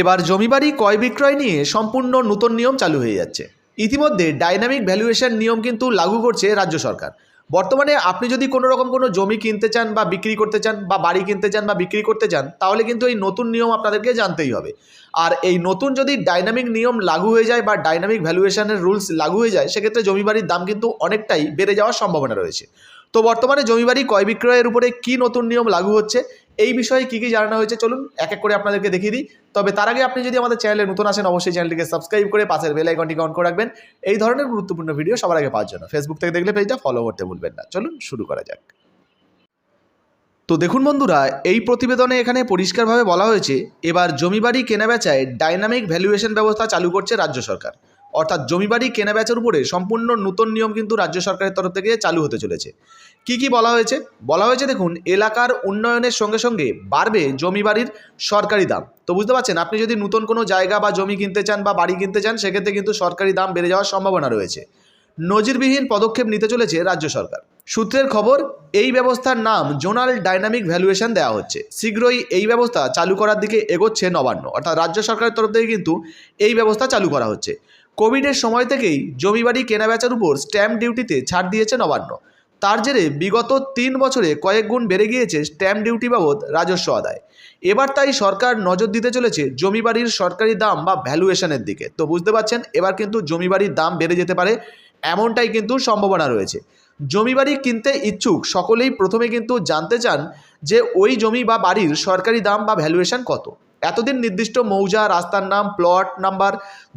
এবার জমিবাড়ি ক্রয় বিক্রয় নিয়ে সম্পূর্ণ নতুন নিয়ম চালু হয়ে যাচ্ছে। ইতিমধ্যে ডাইনামিক ভ্যালুয়েশন নিয়ম কিন্তু লাগু করছে রাজ্য সরকার। বর্তমানে আপনি যদি কোনো রকম কোনো জমি কিনতে চান বা বিক্রি করতে চান বা বাড়ি কিনতে চান বা বিক্রি করতে চান, তাহলে কিন্তু এই নতুন নিয়ম আপনাদেরকে জানতেই হবে। আর এই নতুন যদি ডাইনামিক নিয়ম লাগু হয়ে যায় বা ডাইনামিক ভ্যালুয়েশনের রুলস লাগু হয়ে যায়, সেক্ষেত্রে জমি বাড়ির দাম কিন্তু অনেকটাই বেড়ে যাওয়ার সম্ভাবনা রয়েছে। তো বর্তমানে জমি বাড়ি, ক্রয় বিক্রয়ের উপরে কী নতুন নিয়ম লাগু হচ্ছে, এই বিষয়ে কী কী জানানো হয়েছে, চলুন এক এক করে আপনাদেরকে দেখিয়ে দিই। তবে তার আগে আপনি যদি আমাদের চ্যানেলে নতুন আসেন, অবশ্যই চ্যানেলটিকে সাবস্ক্রাইব করে পাশের বেল আইকনটিকে অন করে রাখবেন। এই ধরনের গুরুত্বপূর্ণ ভিডিও সবার আগে পাওয়ার জন্য। ফেসবুক থেকে দেখলে পেজটা ফলো করতে ভুলবেন না। চলুন শুরু করা যাক। তো দেখুন বন্ধুরা, এই প্রতিবেদনে এখানে পরিষ্কারভাবে বলা হয়েছে, এবার জমিবাড়ি কেনাবেচায় ডাইনামিক ভ্যালুয়েশন ব্যবস্থা চালু করছে রাজ্য সরকার। অর্থাৎ জমিবাড়ি, কেনাবেচার উপরে সম্পূর্ণ নতুন নিয়ম কিন্তু রাজ্য সরকারের তরফ থেকে চালু হতে চলেছে। কি কি বলা হয়েছে? বলা হয়েছে, দেখুন, এলাকার উন্নয়নের সঙ্গে সঙ্গে বাড়বে জমি বাড়ির সরকারি দাম। তো বুঝতে পারছেন, আপনি যদি নতুন কোনো জায়গা বা জমি কিনতে চান বা বাড়ি কিনতে চান, সেক্ষেত্রে কিন্তু সরকারি দাম বেড়ে যাওয়ার সম্ভাবনা রয়েছে। নজিরবিহীন পদক্ষেপ নিতে চলেছে রাজ্য সরকার। সূত্রের খবর, এই ব্যবস্থার নাম জোনাল ডাইনামিক ভ্যালুয়েশন দেওয়া হচ্ছে। শীঘ্রই এই ব্যবস্থা চালু করার দিকে এগোচ্ছে নবান্ন। অর্থাৎ রাজ্য সরকারের তরফ থেকে কিন্তু এই ব্যবস্থা চালু করা হচ্ছে। কোভিডের সময় থেকেই জমি জমিবাড়ি কেনাবেচার উপর স্ট্যাম্প ডিউটিতে ছাড় দিয়েছে নবান্ন। তার জেরে বিগত তিন বছরে কয়েক গুণ বেড়ে গিয়েছে স্ট্যাম্প ডিউটি বাবদ রাজস্ব আদায়। এবার তাই সরকার নজর দিতে চলেছে জমিবাড়ির সরকারি দাম বা ভ্যালুয়েশনের দিকে। তো বুঝতে পারছেন, এবার কিন্তু জমিবাড়ির দাম বেড়ে যেতে পারে, এমনটাই কিন্তু সম্ভাবনা রয়েছে। জমিবাড়ি কিনতে ইচ্ছুক সকলেই প্রথমে কিন্তু জানতে চান যে ওই জমি বা বাড়ির সরকারি দাম বা ভ্যালুয়েশন কত। এতদিন নির্দিষ্ট মৌজা, রাস্তার নাম প্লট নাম্বার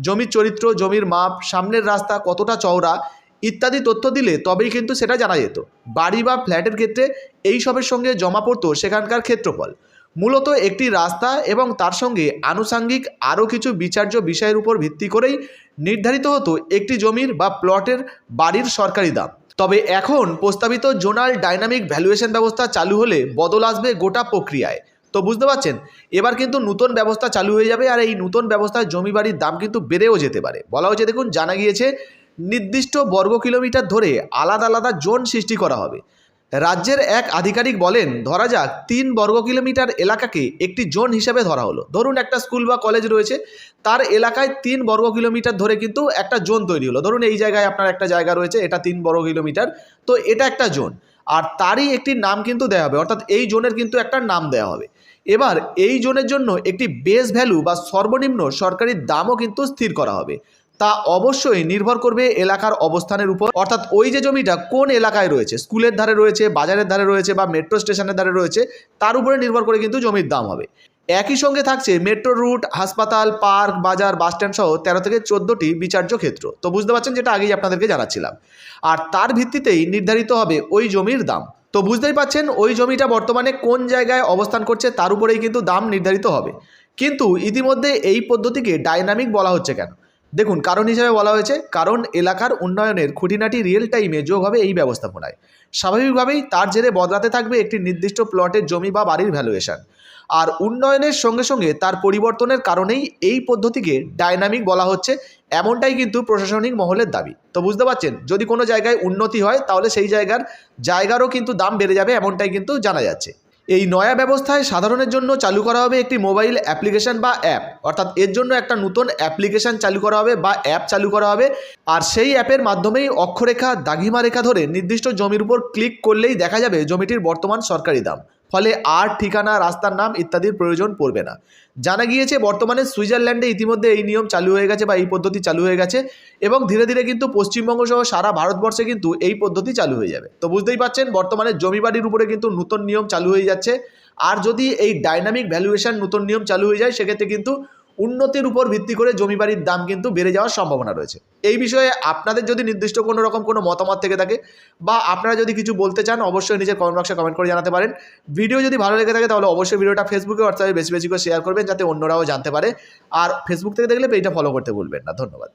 জমির চরিত্র, জমির মাপ, সামনের রাস্তা কতটা চওড়া, ইত্যাদি তথ্য দিলে তবেই কিন্তু সেটা জানা যেত। বাড়ি বা ফ্ল্যাটের ক্ষেত্রে এই সবের সঙ্গে জমা পড়তো সেখানকার ক্ষেত্রফল। মূলত একটি রাস্তা এবং তার সঙ্গে আনুষাঙ্গিক আরও কিছু বিচার্য বিষয়ের উপর ভিত্তি করেই নির্ধারিত হতো একটি জমির বা প্লটের বাড়ির সরকারি দাম। তবে এখন প্রস্তাবিত জোনাল ডাইনামিক ভ্যালুয়েশন ব্যবস্থা চালু হলে বদল আসবে গোটা প্রক্রিয়ায়। তো বুঝতে পারছেন? এবার কিন্তু নতুন ব্যবস্থা চালু হয়ে যাবে আর এই নতুন ব্যবস্থায় জমি বাড়ির দাম কিন্তু বেড়েও যেতে পারে। বলা হয়েছে, দেখুন, জানা গিয়েছে নির্দিষ্ট বর্গ কিলোমিটার ধরে আলাদা আলাদা জোন সৃষ্টি করা হবে। রাজ্যের এক আধিকারিক বলেন, ধরা যাক, তিন বর্গ কিলোমিটার এলাকাকে একটি জোন হিসাবে ধরা হলো। ধরুন, একটা স্কুল বা কলেজ রয়েছে, তার এলাকায় তিন বর্গ কিলোমিটার ধরে কিন্তু একটা জোন তৈরি হলো। ধরুন, এই জায়গায় আপনার একটা জায়গা রয়েছে, এটা তিন বর্গ কিলোমিটার, তো এটা একটা জোন। আর তারই একটি নাম কিন্তু দেওয়া হবে, অর্থাৎ এই জোনের কিন্তু একটা নাম দেওয়া হবে। এবার এই জোনের জন্য একটি বেস ভ্যালু বা সর্বনিম্ন সরকারি দামও কিন্তু স্থির করা হবে। তা অবশ্যই নির্ভর করবে এলাকার অবস্থানের উপর, অর্থাৎ ওই যে জমিটা কোন এলাকায় রয়েছে, স্কুলের ধারে রয়েছে, বাজারের ধারে রয়েছে বা মেট্রো স্টেশনের ধারে রয়েছে, তার উপরে নির্ভর করে কিন্তু জমির দাম হবে। একই সঙ্গে থাকছে মেট্রো রুট, হাসপাতাল, পার্ক, বাজার বাসস্ট্যান্ড সহ তেরো থেকে চোদ্দোটি বিচার্য ক্ষেত্র। তো বুঝতে পারছেন যেটা আগেই আপনাদেরকে জানাচ্ছিলাম। আর তার ভিত্তিতেই নির্ধারিত হবে ওই জমির দাম। তো বুঝতেই পাচ্ছেন ওই জমিটা বর্তমানে কোন জায়গায় অবস্থান করছে তার উপরেই কিন্তু দাম নির্ধারিত হবে। কিন্তু ইতিমধ্যে এই পদ্ধতিকে ডাইনামিক বলা হচ্ছে কেন? দেখুন, কারণ হিসাবে বলা হয়েছে, কারণ এলাকার উন্নয়নের খুঁটিনাটি রিয়েল টাইমে যোগ হবে এই ব্যবস্থাপনায়। স্বাভাবিকভাবেই তার জেরে বদলাতে থাকবে একটি নির্দিষ্ট প্লটের জমি বা বাড়ির ভ্যালুয়েশন আর উন্নয়নের সঙ্গে সঙ্গে তার পরিবর্তনের কারণেই এই পদ্ধতিকে ডাইনামিক বলা হচ্ছে, এমনটাই কিন্তু প্রশাসনিক মহলের দাবি। তো বুঝতে পারছেন, যদি কোনো জায়গায় উন্নতি হয়, তাহলে সেই জায়গার জায়গারও কিন্তু দাম বেড়ে যাবে, এমনটাই কিন্তু জানা যাচ্ছে। এই নয়া ব্যবস্থায় সাধারণের জন্য চালু করা হবে একটি মোবাইল অ্যাপ্লিকেশান বা অ্যাপ। অর্থাৎ এর জন্য একটা নতুন অ্যাপ্লিকেশান চালু করা হবে বা অ্যাপ চালু করা হবে। আর সেই অ্যাপের মাধ্যমেই অক্ষরেখা দাঘিমা রেখা ধরে নির্দিষ্ট জমির উপর ক্লিক করলেই দেখা যাবে জমিটির বর্তমান সরকারি দাম। ফলে আর ঠিকানা, রাস্তার নাম ইত্যাদির প্রয়োজন পড়বে না। জানা গিয়েছে, বর্তমানে সুইজারল্যান্ডে ইতিমধ্যে এই নিয়ম চালু হয়ে গেছে বা এই পদ্ধতি চালু হয়ে গেছে এবং ধীরে ধীরে কিন্তু পশ্চিমবঙ্গ সহ সারা ভারতবর্ষে কিন্তু এই পদ্ধতি চালু হয়ে যাবে। তো বুঝতেই পারছেন, বর্তমানে জমি বাড়ির উপরে কিন্তু নতুন নিয়ম চালু হয়ে যাচ্ছে। আর যদি এই ডাইনামিক ভ্যালুয়েশন নতুন নিয়ম চালু হয়ে যায়, সেক্ষেত্রে কিন্তু উন্নতির উপর ভিত্তি করে জমি বাড়ির দাম কিন্তু বেড়ে যাওয়ার সম্ভাবনা রয়েছে। এই বিষয়ে আপনাদের যদি নির্দিষ্ট কোনো রকম কোনো মতামত থেকে থাকে বা আপনারা যদি কিছু বলতে চান, অবশ্যই নিজের কমেন্ট বক্সে কমেন্ট করে জানাতে পারেন। ভিডিও যদি ভালো লেগে থাকে, তাহলে অবশ্যই ভিডিওটা ফেসবুকে হোয়াটসঅ্যাপে বেশি বেশি করে শেয়ার করবেন, যাতে অন্যরাও জানতে পারে। আর ফেসবুক থেকে দেখলে পেজটা ফলো করতে ভুলবেন না। ধন্যবাদ।